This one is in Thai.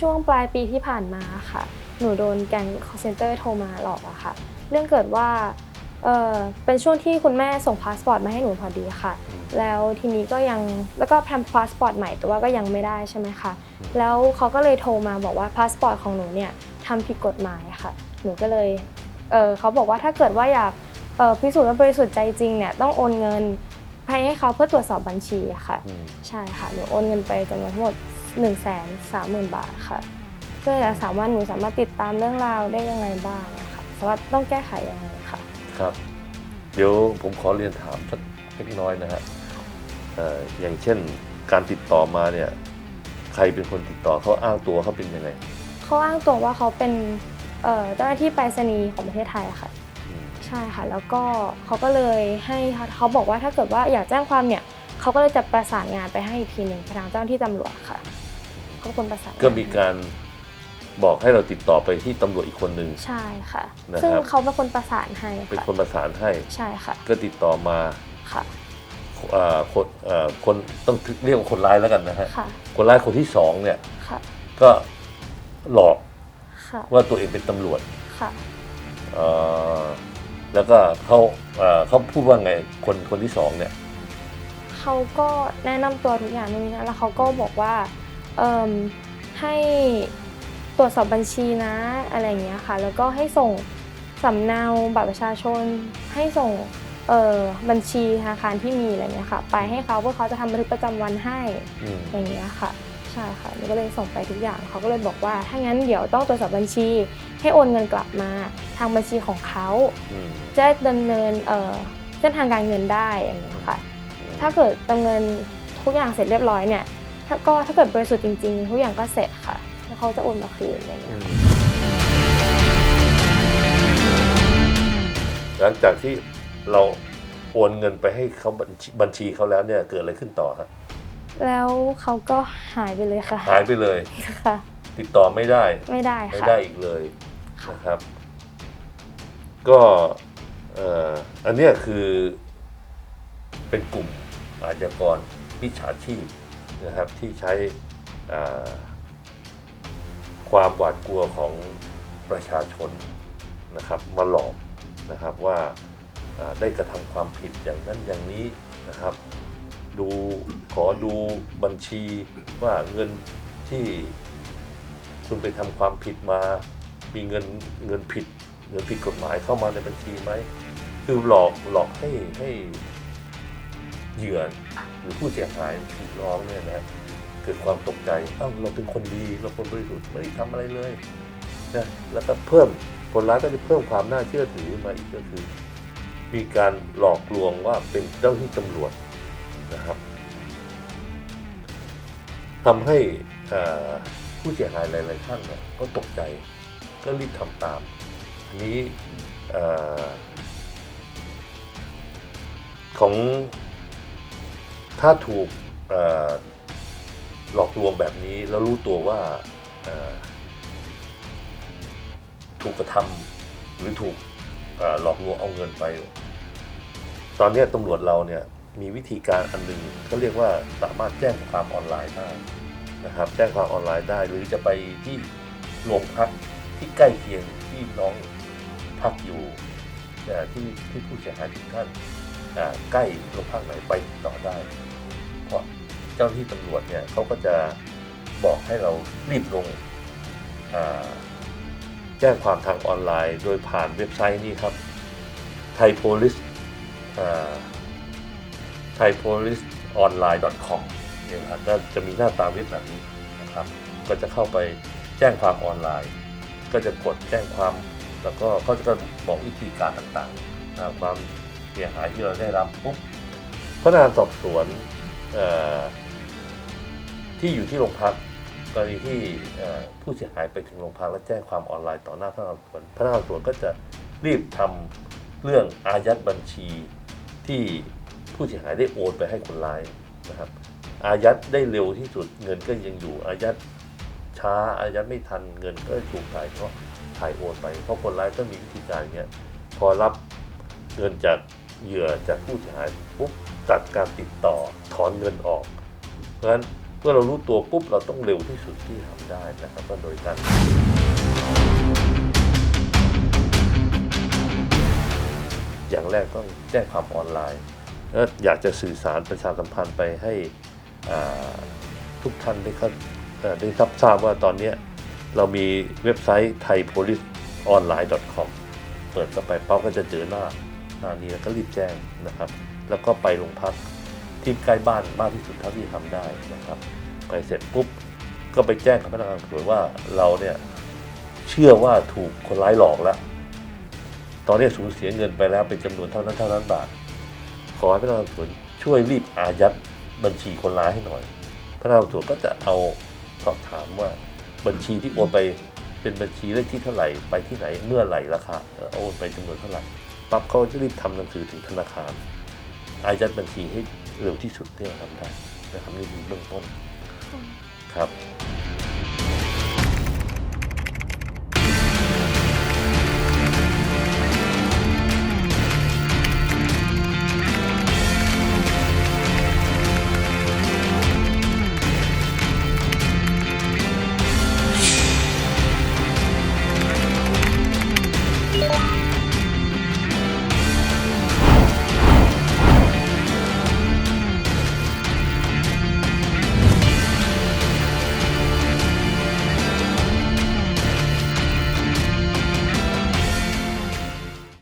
ช่วงปลายปีที่ผ่านมาค่ะ หนูโดนแก๊ง call center โทรมาหลอกอะค่ะ เรื่องเกิดว่าเออเป็นช่วงที่คุณแม่ส่งพาสปอร์ตมาให้หนูพอดีค่ะ แล้วทีนี้ก็ยังแล้วก็ทำพาสปอร์ตใหม่แต่ว่าก็ยังไม่ได้ใช่ไหมคะ แล้วเขาก็เลยโทรมาบอกว่าพาสปอร์ตของหนูเนี่ยทำผิดกฎหมายค่ะ หนูก็เลยเออเขาบอกว่าถ้าเกิดว่าอยากเอ่อพิสูจน์ว่าบริสุทธิ์ใจจริงเนี่ยต้องโอนเงินไปให้เขาเพื่อตรวจสอบบัญชีอะค่ะอืมใช่ค่ะหนูโอนเงินไปจำนวนทั้งหมด 1นึ่งแสนสามหมื่นบาทค่ะเพื่อจะสามารถหนูสามารถติดตามเรื่องราวได้ยังไงบ้างนะคะสามารถต้องแก้ไขยังไงค่ะครับ เดี๋ยวผมขอเรียนถามสักเล็กน้อยนะฮะเอ่ออย่างเช่นการติดต่อมาเนี่ยใครเป็นคนติดต่อเขาอ้างตัวเขาเป็นยังไงเขาอ้างตัวว่าเขาเป็นเอ่อเจ้าหน้าที่ไปรษณีย์ของประเทศไทยอะค่ะอืมใช่ค่ะ แล้วก็เขาก็เลยให้เขาบอกว่าถ้าเกิดว่าอยากแจ้งความเนี่ยเขาก็เลยจะประสานงานไปให้อีกทีหนึ่งไปทางเจ้าหน้าที่ตำรวจค่ะ เขาเป็นคนประสานงนก็มีการบอกให้เราติดต่อไปที่ตำรวจอีกคนหนึ่ง ใช่ค่ะ นะครับ ซึ่งเขาเป็นคนประสานให้เป็นค่ะคนประสานให้ใช่ค่ะก็ติดต่อมาค่ะเอ่อคนเอ่อคนต้องเรียกว่าคนร้ายแล้วกันนะฮะค่ะคนร้ายคนที่สองเนี่ยค่ะก็หลอกค่ะว่าตัวเองเป็นตำรวจค่ะเอ่อแล้วก็เขาเอ่อเขาพูดว่าไงคนคนที่สองเนี่ย เขาก็แนะนำตัวทุกอย่างนู่นนี่นะแล้วเขาก็บอกว่าเอิ่ม ให้ตรวจสอบบัญชีนะอะไรอย่างเงี้ยค่ะ แล้วก็ให้ส่งสำเนาบัตรประชาชน ให้ส่งเอ่อบัญชีธนาคารที่มีอะไรเงี้ยค่ะ ไปให้เขาเพื่อเขาจะทำบันทึกประจำวันให้อืมอย่างเงี้ยค่ะใช่ค่ะหนูก็เลยส่งไปทุกอย่างเขาก็เลยบอกว่าถ้างั้นเดี๋ยวต้องตรวจสอบบัญชี ให้โอนเงินกลับมาทางบัญชีของเขาอืมจะได้ดำเนินเอ่อเส้นทางการเงินได้อย่างเงี้ยค่ะ ถ้าเกิดดำเนินทุกอย่างเสร็จเรียบร้อยเนี่ย ถ้าก็ถ้าเกิดบริสุทธิ์จริงๆทุกอย่างก็เสร็จค่ะแล้วเขาจะโอนมาคืนอะไรอืเงี้ยมหลังจากที่เราโอนเงินไปให้เขาบัญชีบัญชีเขาแล้วเนี่ยเกิดอะไรขึ้นต่อฮะแล้วเขาก็หายไปเลยค่ะหายไปเลย ค่ะ ติดต่อไม่ได้ไม่ได้ไม่ค่ะได้อีกเลยนะครับ ก็เอ่ออันเนี้ยคือเป็นกลุ่มอาชญากรมิจฉาชีพ นะครับที่ใช้ความหวาดกลัวของประชาชนนะครับมาหลอกนะครับว่าอ่าได้กระทำความผิดอย่างนั้นอย่างนี้นะครับ ดูขอดูบัญชีว่าเงินที่คุณไปทำความผิดมา มีเงินเงินผิดเงินผิดกฎหมายเข้ามาในบัญชีไหมคือหลอกหลอกให้ให้ เหยื่อหรือผู้เสียหายถูกร้องเนี่ยนะเกิดความตกใจเอ้าเราเป็นคนดีเราเป็นบริสุทธิ์ไม่ได้ทำอะไรเลยนะแล้วก็เพิ่มคนร้ายก็จะเพิ่มความน่าเชื่อถือมาอีกก็คือ มีการหลอกลวงว่าเป็นเจ้าหน้าที่ตำรวจนะครับทำให้ผู้เสียหายหลาย ๆ ท่านเนี่ยก็ตกใจก็รีบทำตามนี้อของ ถ้าถูกหลอกลวงแบบนี้แล้วรู้ตัวว่าถูกกระทำหรือถูกหลอกลวงเอาเงินไป ตอนนี้ตำรวจเราเนี่ยมีวิธีการอันหนึ่งเขาเรียกว่าสามารถแจ้งความออนไลน์ได้นะครับ แจ้งความออนไลน์ได้ หรือจะไปที่โรงพักที่ใกล้เคียงที่น้องพักอยู่เอ่ที่ที่ผู้เสียหายทุกท่าน ใกล้โรงพักไหนไปติดต่อได้ เพราะเจ้าหน้าที่ตำรวจเนี่ยเขาก็จะบอกให้เรารีบลงแจ้งความทางออนไลน์ โดยผ่านเว็บไซต์นี้ครับ Thai Police thaipoliceonline.com เนี่ยนะครับก็จะมีหน้าตาเว็บแบบนี้นะครับ ก็จะเข้าไปแจ้งความออนไลน์ ก็จะกดแจ้งความ แล้วก็เขาจะบอกวิธีการต่างๆ ความ สียหายที่เราได้รับปุ๊บพนักงานสอบสวนที่อยู่ที่โรงพักกรณีที่ผู้เสียหายไปถึงโรงพักและแจ้งความออนไลน์ต่อหน้าพนักงานสอบสวนพนักงานสอบสวนก็จะรีบทำเรื่องอายัดบัญชีที่ผู้เสียหายได้โอนไปให้คนร้ายนะครับ อายัดได้เร็วที่สุดเงินก็ยังอยู่อายัดช้าอายัดไม่ทันเงินก็ถูกถ่ายเพราะถ่ายโอนไป เพราะคนร้ายก็มีวิธีการเงี้ยพอรับเงินจาก เหยื่อจากผู้เสียหายปุ๊บตัดการติดต่อถอนเงินออก เพราะฉะนั้นผู้มื่อเรารู้ตัวปุ๊บเราต้องเร็วที่สุดที่ทำได้นะครับก็โดยการอย่างแรกต้องแจ้งความออนไลน์แล้วอยากจะสื่อสารประชาสัมพันธ์ไปให้ทุกท่านได้เข้าเอ่อได้รับทราบว่าตอนนี้เรามีเว็บไซต์ thaipoliceonline.com เปิดเข้าไปเป้าก็จะเจอหน้าานีแล้วก็รีบแจ้งนะครับ แล้วก็ไปโรงพักที่ใกล้บ้านมากที่สุดเท่าที่ทำได้นะครับ ไปเสร็จปุ๊บก็ไปแจ้งกับพนักงานสวนว่าเราเนี่ยเชื่อว่าถูกคนร้ายหลอกแล้ว ตอนนี้สูญเสียเงินไปแล้วเป็นจำนวนเท่านั้นเท่านั้นบาท ขอให้พนักงานสอบสวนช่วยรีบอายัดบัญชีคนร้ายให้หน่อย พนักงานสอบสวนก็จะเอาสอบถามว่าบัญชีที่โอนไปเป็นบัญชีเลขที่เท่าไหร่ไปที่ไหนเมื่อไหร่ราคาเอ่อโอนไปจำนวนเท่าไหร่ ปั๊บเขาจะรีบทำหนังสือถึงธนาคาร อายัดบัญชีให้เร็วที่สุดที่เราทำได้นะครับนี่คือเบื้องต้นครับ